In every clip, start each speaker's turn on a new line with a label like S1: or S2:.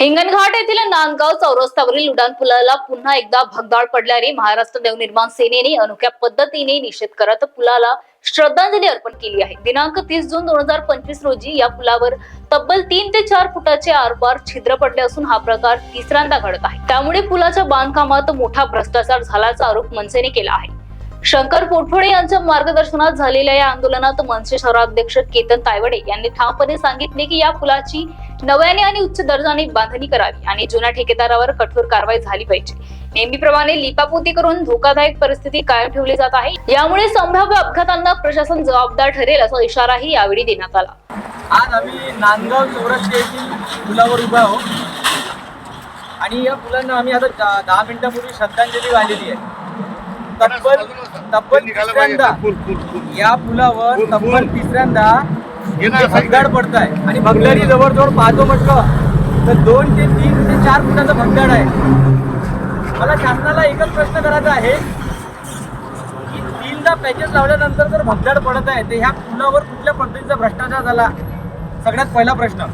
S1: हिंगणघाट येथील नांदगाव चौरस्त्यावरील उड्डाण पुलाला पुन्हा एकदा भगदाड पडल्याने महाराष्ट्र नवनिर्माण सेनेने अनोख्या पद्धतीने निषेध करत पुलाला श्रद्धांजली अर्पण केली आहे. दिनांक तीस जून दोन हजार पंचवीस रोजी या पुलावर तब्बल तीन ते चार फुटाचे आरपार छिद्र पडले असून हा प्रकार तिसऱ्यांदा घडत आहे. त्यामुळे पुलाच्या बांधकामात मोठा भ्रष्टाचार झाल्याचा आरोप मनसेने केला आहे. शंकर पोटफोडे यांच्या मार्गदर्शनात झालेल्या या आंदोलनात मनसे शहराध्यक्ष केतन तायवडे यांनी ठामपणे सांगितले की या पुलाची नव्याने आणि उच्च दर्जाने बांधणी करावी आणि जुन्या ठेकेदारावर कठोर कारवाई झाली पाहिजे. नेहमीप्रमाणे लिपापोती करून धोकादायक परिस्थिती कायम ठेवली जात आहे. यामुळे संभाव्य अपघातांना प्रशासन जबाबदार ठरेल असा इशाराही यावेळी देण्यात आला.
S2: आज आम्ही नांदगाव चौरस्ते येथील पुलावर उभा आहोत. आणि या पुलांना आम्ही आता दहा मिनिटांपूर्वी श्रद्धांजली वाहिलेली आहे. तब्बल तब्बल तिसऱ्यांदा या पुलावर तब्बल तिसऱ्यांदा भगदाड पडत आहे आणि भगदाडी जवळजवळ पाहतो म्हटलं तर दोन ते तीन ते चार फुटाचा भगदाड आहे. मला शासनाला एकच प्रश्न करायचा आहे. की तीनदा पॅचेस लावल्यानंतर जर भगदाड पडत आहे तर ह्या पुलावर कुठल्या पद्धतीचा भ्रष्टाचार झाला? सगळ्यात पहिला प्रश्न.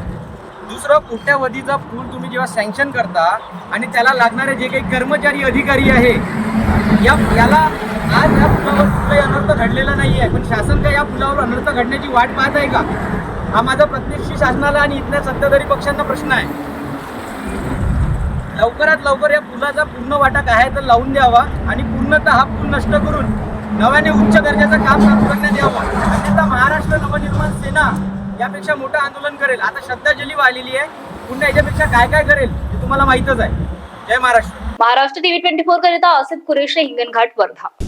S2: दुसरं कोट्यावधीचा पूल तुम्ही जेव्हा सँक्शन करता आणि त्याला लागणारे जे काही कर्मचारी अधिकारी आहे या याला आज या पुलावर कुठलाही अनर्थ घडलेला नाही आहे पण शासन काय या पुलावर अनर्थ घडण्याची वाट पाहत आहे का? हा माझा प्रत्यक्ष शासनाला आणि इथल्या सत्ताधारी पक्षांना प्रश्न आहे. लवकरात लवकर या पुलाचा पूर्ण वाटा काय आहे तर लावून द्यावा आणि पूर्णतः हा पूल नष्ट करून नव्याने उच्च दर्जाचं काम चालू करण्यात यावं. अन्यथा महाराष्ट्र नवनिर्माण सेना यापेक्षा मोठं आंदोलन करेल. आता श्रद्धांजली वाहिलेली आहे. पुन्हा याच्यापेक्षा काय काय करेल हे तुम्हाला माहीतच आहे. Jai Maharashtra.
S1: Maharashtra TV twenty four करिता आसिफ कुरेशी हिंगणघाट वर्धा.